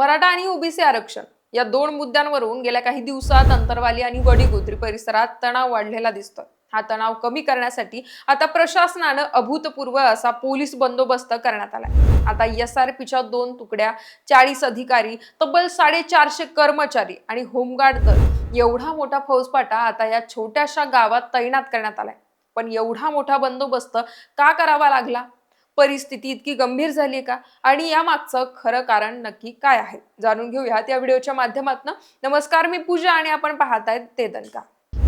मराठा आणि ओबीसी आरक्षण या दोन मुद्द्यांवरून गेल्या काही दिवसात अंतरवाली आणि वडीगोत्री परिसरात तणाव वाढलेला दिसतोय. हा तणाव कमी करण्यासाठी आता प्रशासनानं अभूतपूर्व असा पोलीस बंदोबस्त करण्यात आलाय. आता एस आर पीच्या दोन तुकड्या चाळीस अधिकारी तब्बल साडेचारशे कर्मचारी आणि होमगार्ड दल एवढा मोठा फौजपाटा आता या छोट्याशा गावात तैनात करण्यात आलाय. पण एवढा मोठा बंदोबस्त का करावा लागला? परिस्थिती इतकी गंभीर झाली का? आणि या मागचं खरं कारण नक्की काय आहे? जाणून घेऊयात या व्हिडिओच्या माध्यमातून. नमस्कार मी पूजा आणि आपण पाहतायत ते दणका.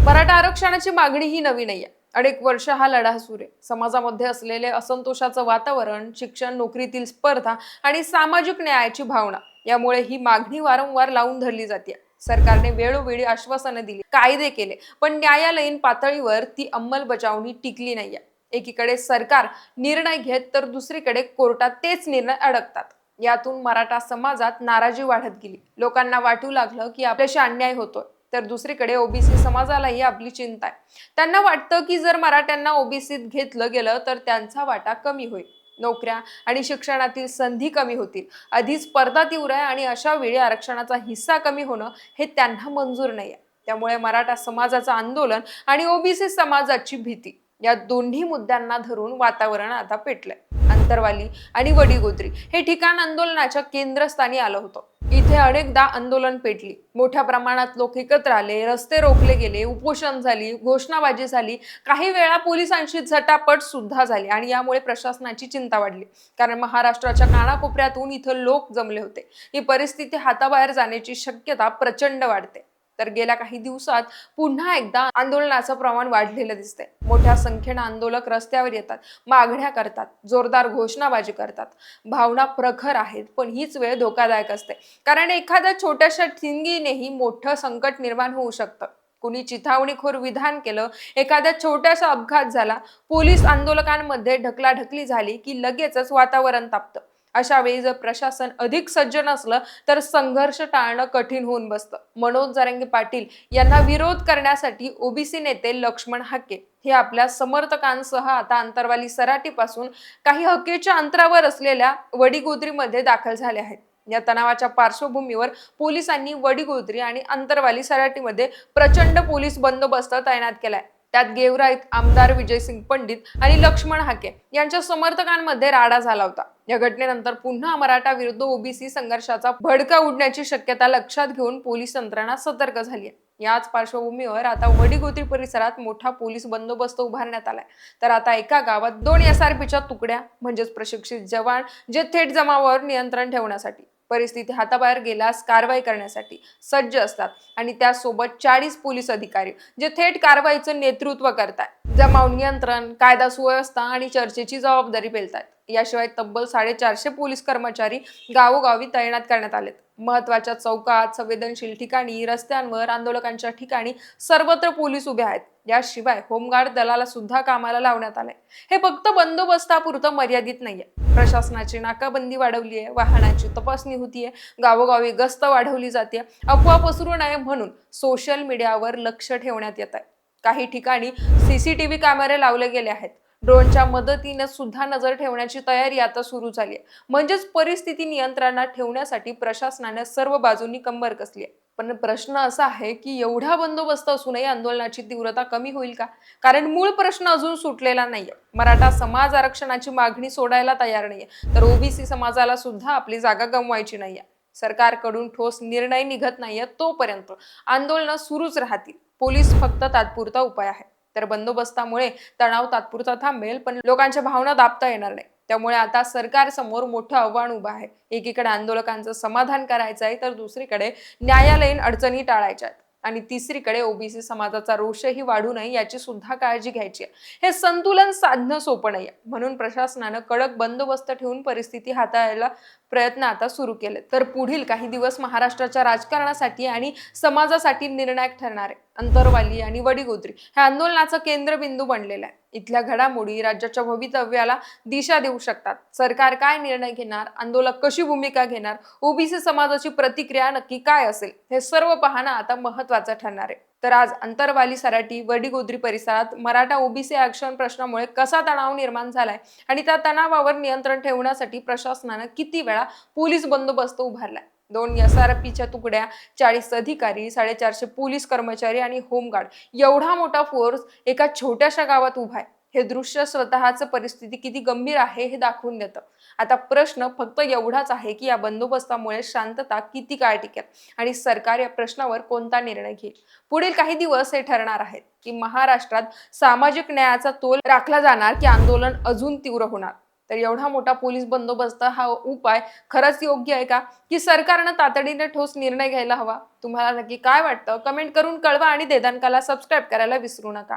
मराठा आरक्षणाची मागणी ही नवी आहे अनेक वर्ष हा लढा सुरू आहे. समाजामध्ये असलेले असंतोषाचं वातावरण शिक्षण नोकरीतील स्पर्धा आणि सामाजिक न्यायाची भावना यामुळे ही मागणी वारंवार लावून धरली जाते सरकारने वेळोवेळी आश्वासनं दिली कायदे केले पण न्यायालयीन पातळीवर ती अंमलबजावणी टिकली नाहीये. एकीकडे सरकार निर्णय घेत तर दुसरीकडे कोर्टात तेच निर्णय अडकतात. यातून मराठा समाजात नाराजी वाढत गेली. लोकांना वाटू लागलं की आपल्याशी अन्याय होतोय तर दुसरीकडे ओबीसी समाजालाही आपली चिंता आहे. त्यांना वाटतं की जर मराठ्यांना ओबीसीत घेतलं गेलं तर त्यांचा वाटा कमी होईल. नोकऱ्या आणि शिक्षणातील संधी कमी होतील. आधीच स्पर्धा तीव्र आहे आणि अशा वेळी आरक्षणाचा हिस्सा कमी होणं हे त्यांना मंजूर नाही आहे त्यामुळे मराठा समाजाचं आंदोलन आणि ओबीसी समाजाची भीती या दोन्ही मुद्द्यांना धरून वातावरण आता पेटलंय. अंतरवाली आणि वडीगोद्री हे ठिकाण आंदोलनाच्या केंद्रस्थानी आलं होतं. इथे अनेकदा आंदोलन पेटली. मोठ्या प्रमाणात लोक एकत्र आले रस्ते रोखले गेले उपोषण झाली घोषणाबाजी झाली. काही वेळा पोलिसांशी झटापट सुद्धा झाली आणि यामुळे प्रशासनाची चिंता वाढली. कारण महाराष्ट्राच्या कानाकोपऱ्यातून इथं लोक जमले होते. ही परिस्थिती हाताबाहेर जाण्याची शक्यता प्रचंड वाढते. तर गेल्या काही दिवसात पुन्हा एकदा आंदोलनाचं प्रमाण वाढलेलं दिसतंय. मोठ्या संख्येनं आंदोलक रस्त्यावर येतात मागण्या करतात जोरदार घोषणाबाजी करतात. भावना प्रखर आहेत पण हीच वेळ धोकादायक असते. कारण एखाद्या छोट्याशा ठिणगीनेही मोठं संकट निर्माण होऊ शकतं. कुणी चिथावणीखोर विधान केलं एखाद्या छोट्यासा अपघात झाला पोलीस आंदोलकांमध्ये ढकलाढकली झाली की लगेचच वातावरण तापतं. अशा वेळी जर प्रशासन अधिक सज्ज नसलं तर संघर्ष टाळणं कठीण होऊन बसतं. मनोज जरंगे पाटील यांना विरोध करण्यासाठी ओबीसी नेते लक्ष्मण हाके हे आपल्या समर्थकांसह आता अंतरवाली सराटीपासून काही हकेच्या अंतरावर असलेल्या वडीगोद्रीमध्ये दाखल झाले आहेत. या तणावाच्या पार्श्वभूमीवर पोलिसांनी वडीगोद्री आणि अंतरवाली सराटीमध्ये प्रचंड पोलीस बंदोबस्त तैनात केलाय. त्यात गेवराईत आमदार विजयसिंग पंडित आणि लक्ष्मण हाके यांच्या समर्थकांमध्ये राडा झाला होता. या घटनेनंतर पुन्हा मराठा विरुद्ध ओबीसी संघर्षाचा भडका उडण्याची शक्यता लक्षात घेऊन पोलीस यंत्रणा सतर्क झाली आहे. याच पार्श्वभूमीवर आता वडीगोत्री परिसरात मोठा पोलीस बंदोबस्त उभारण्यात आलाय. तर आता एका गावात दोन एस आर पीच्या तुकड्या म्हणजेच प्रशिक्षित जवान जे थेट जमावावर नियंत्रण ठेवण्यासाठी. परिस्थिती हाताबाहेर गेल्यास कारवाई करण्यासाठी सज्ज असतात. आणि त्यासोबत चाळीस पोलीस अधिकारी जे थेट कारवाईचं नेतृत्व करतात जमाव नियंत्रण कायदा सुव्यवस्था आणि चर्चेची जबाबदारी पेलतात याशिवाय तब्बल साडेचारशे पोलीस कर्मचारी गावोगावी तैनात करण्यात आलेत. महत्त्वाच्या चौकात संवेदनशील ठिकाणी रस्त्यांवर आंदोलकांच्या ठिकाणी सर्वत्र पोलीस उभे आहेत. याशिवाय होमगार्ड दलाला सुद्धा कामाला लावण्यात आलंय. हे फक्त बंदोबस्तापुरतं मर्यादित नाहीये. प्रशासनाची नाकाबंदी वाढवली आहे वाहनांची तपासणी होतीये गावोगावी गस्त वाढवली जाते अफवा पसरू नये म्हणून सोशल मीडियावर लक्ष ठेवण्यात येत आहे. काही ठिकाणी सीसीटीव्ही कॅमेरे लावले गेले आहेत. ड्रोनच्या मदतीने सुद्धा नजर ठेवण्याची तयारी आता सुरू झाली आहे म्हणजेच परिस्थिती नियंत्रणात ठेवण्यासाठी प्रशासनाने सर्व बाजूंनी कंबर कसली आहे पण प्रश्न असा आहे की एवढा बंदोबस्त असूनही आंदोलनाची तीव्रता कमी होईल का? कारण मूळ प्रश्न अजून सुटलेला नाहीये. मराठा समाज आरक्षणाची मागणी सोडायला तयार नाहीये. तर ओबीसी समाजाला सुद्धा आपली जागा गमवायची नाहीये. सरकारकडून ठोस निर्णय निघत नाहीये तोपर्यंत. आंदोलनं सुरूच राहतील. पोलीस फक्त तात्पुरता उपाय आहे. तर बंदोबस्तामुळे तणाव तात्पुरता थांबेल पण लोकांच्या भावना दाबता येणार नाही. त्यामुळे आता सरकार समोर मोठं आव्हान उभं आहे. एकीकडे आंदोलकांचं समाधान करायचं आहे तर दुसरीकडे न्यायालयीन अडचणी टाळायच्या आहेत. आणि तिसरीकडे ओबीसी समाजाचा रोषही वाढू नये याची सुद्धा काळजी घ्यायची आहे. हे संतुलन साधणं सोपं नाही म्हणून प्रशासनानं कडक बंदोबस्त ठेवून परिस्थिती हाताळायला प्रयत्न आता सुरू केले तर पुढील काही दिवस महाराष्ट्राच्या राजकारणासाठी आणि समाजासाठी निर्णायक ठरणार आहे. अंतरवाली आणि वडीगोद्री हे आंदोलनाचा केंद्रबिंदू बनलेला आहे. इथल्या घडामोडी राज्याच्या भवितव्याला दिशा देऊ शकतात. सरकार काय निर्णय घेणार? आंदोलक कशी भूमिका घेणार? ओबीसी समाजाची प्रतिक्रिया नक्की काय असेल? हे सर्व पाहणं आता महत्वाचं ठरणार आहे. तर आज अंतरवाली सराटी वडीगोद्री परिसरात मराठा ओबीसी आरक्षण प्रश्नामुळे कसा तणाव निर्माण झालाय आणि त्या तणावावर नियंत्रण ठेवण्यासाठी प्रशासनानं किती वेळा पोलीस बंदोबस्त उभारलाय? दोन एस आर पीच्या तुकड्या चाळीस अधिकारी साडेचारशे पोलीस कर्मचारी आणि होमगार्ड. एवढा मोठा फोर्स एका छोट्याशा गावात उभा आहे. हे दृश्य स्वतःच परिस्थिती किती गंभीर आहे हे दाखवून देतं. आता प्रश्न फक्त एवढाच आहे की या बंदोबस्तामुळे शांतता किती काळ टिकेल आणि सरकार या प्रश्नावर कोणता निर्णय घेईल? पुढील काही दिवस हे ठरणार आहेत की महाराष्ट्रात सामाजिक न्यायाचा तोल राखला जाणार की आंदोलन अजून तीव्र होणार? तर एवढा मोठा पोलीस बंदोबस्त हा उपाय खरंच योग्य आहे का? की सरकारनं तातडीने ठोस निर्णय घ्यायला हवा? तुम्हाला नक्की काय वाटतं? कमेंट करून कळवा आणि देदानकाला सबस्क्राईब करायला विसरू नका.